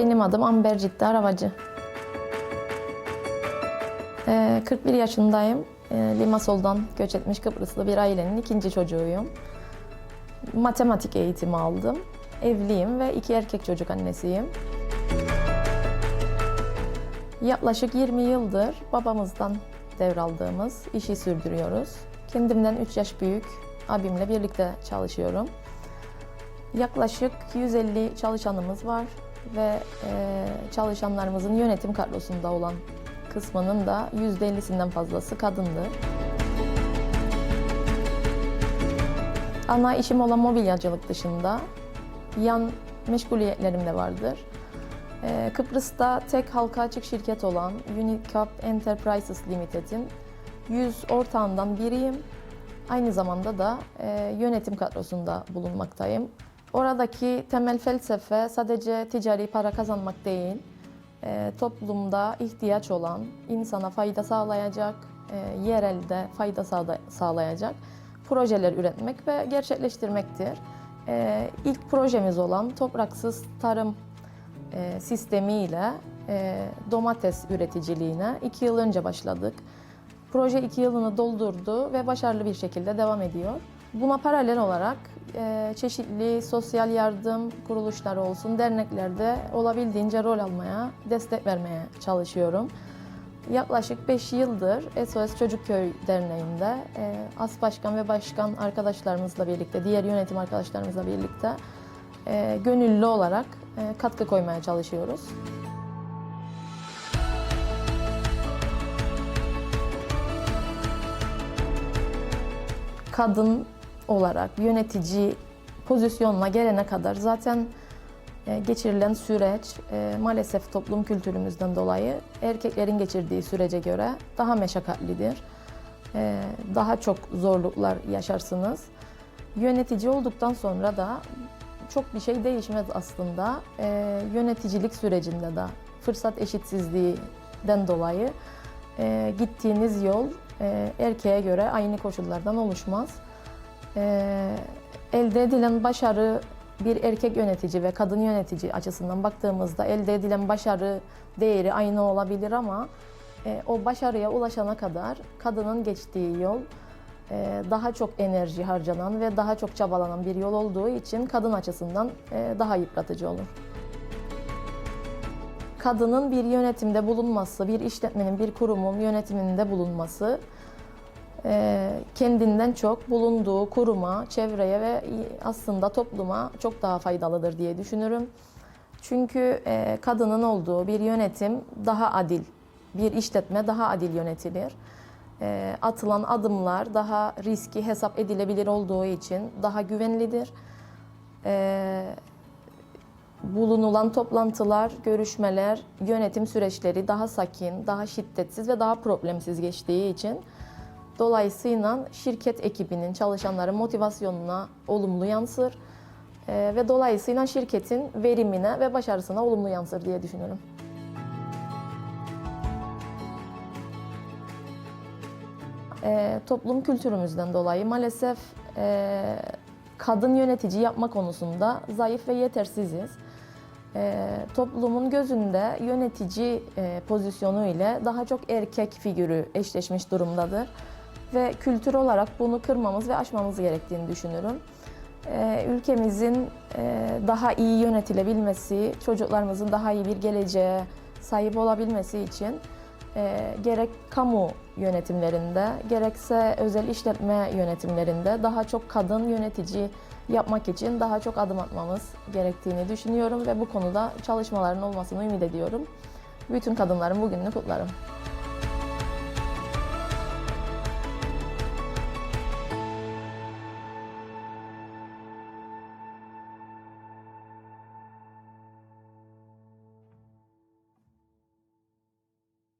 Benim adım Amber Ciddi Aravacı. Ee, 41 yaşındayım. Ee, Limasol'dan göç etmiş Kıbrıslı bir ailenin ikinci çocuğuyum. Matematik eğitimi aldım. Evliyim ve iki erkek çocuk annesiyim. Yaklaşık 20 yıldır babamızdan devraldığımız işi sürdürüyoruz. Kendimden 3 yaş büyük abimle birlikte çalışıyorum. Yaklaşık 150 çalışanımız var ve e, çalışanlarımızın yönetim kadrosunda olan kısmının da %50'sinden fazlası kadındı. Ana işim olan mobilyacılık dışında yan meşguliyetlerim de vardır. Ee, Kıbrıs'ta tek halka açık şirket olan Unicap Enterprises Limited'in 100 ortağından biriyim. Aynı zamanda da e, yönetim kadrosunda bulunmaktayım. Oradaki temel felsefe sadece ticari para kazanmak değil, e, toplumda ihtiyaç olan, insana fayda sağlayacak, e, yerelde fayda sağlayacak projeler üretmek ve gerçekleştirmektir. E, ilk projemiz olan topraksız tarım sistemiyle domates üreticiliğine iki yıl önce başladık. Proje iki yılını doldurdu ve başarılı bir şekilde devam ediyor. Buna paralel olarak e, çeşitli sosyal yardım kuruluşları olsun, derneklerde olabildiğince rol almaya, destek vermeye çalışıyorum. Yaklaşık 5 yıldır SOS Çocukköy Derneği'nde e, as başkan ve başkan arkadaşlarımızla birlikte, diğer yönetim arkadaşlarımızla birlikte e, gönüllü olarak e, katkı koymaya çalışıyoruz. Kadın olarak yönetici pozisyonuna gelene kadar zaten e, geçirilen süreç e, maalesef toplum kültürümüzden dolayı erkeklerin geçirdiği sürece göre daha meşakkatlidir. E, Daha çok zorluklar yaşarsınız. Yönetici olduktan sonra da çok bir şey değişmez aslında. Yöneticilik sürecinde de fırsat eşitsizliğinden dolayı gittiğiniz yol erkeğe göre aynı koşullardan oluşmaz. E, elde edilen başarı bir erkek yönetici ve kadın yönetici açısından baktığımızda elde edilen başarı değeri aynı olabilir ama e, o başarıya ulaşana kadar kadının geçtiği yol e, daha çok enerji harcanan ve daha çok çabalanan bir yol olduğu için kadın açısından e, daha yıpratıcı olur. Kadının bir yönetimde bulunması, bir işletmenin, bir kurumun yönetiminde bulunması kendinden çok bulunduğu kuruma, çevreye ve aslında topluma çok daha faydalıdır diye düşünürüm. Çünkü e, kadının olduğu bir yönetim daha adil, bir işletme daha adil yönetilir. E, Atılan adımlar daha riski hesap edilebilir olduğu için daha güvenlidir. E, Bulunulan toplantılar, görüşmeler, yönetim süreçleri daha sakin, daha şiddetsiz ve daha problemsiz geçtiği için Dolayısıyla şirket ekibinin, çalışanların motivasyonuna olumlu yansır Ee, ve dolayısıyla şirketin verimine ve başarısına olumlu yansır diye düşünüyorum. Ee, toplum kültürümüzden dolayı maalesef e, kadın yönetici yapma konusunda zayıf ve yetersiziz. Ee, toplumun gözünde yönetici e, pozisyonu ile daha çok erkek figürü eşleşmiş durumdadır ve kültür olarak bunu kırmamız ve aşmamız gerektiğini düşünürüm. Ee, ülkemizin e, daha iyi yönetilebilmesi, çocuklarımızın daha iyi bir geleceğe sahip olabilmesi için e, gerek kamu yönetimlerinde, gerekse özel işletme yönetimlerinde daha çok kadın yönetici yapmak için daha çok adım atmamız gerektiğini düşünüyorum ve bu konuda çalışmaların olmasını ümit ediyorum. Bütün kadınların bugününü kutlarım.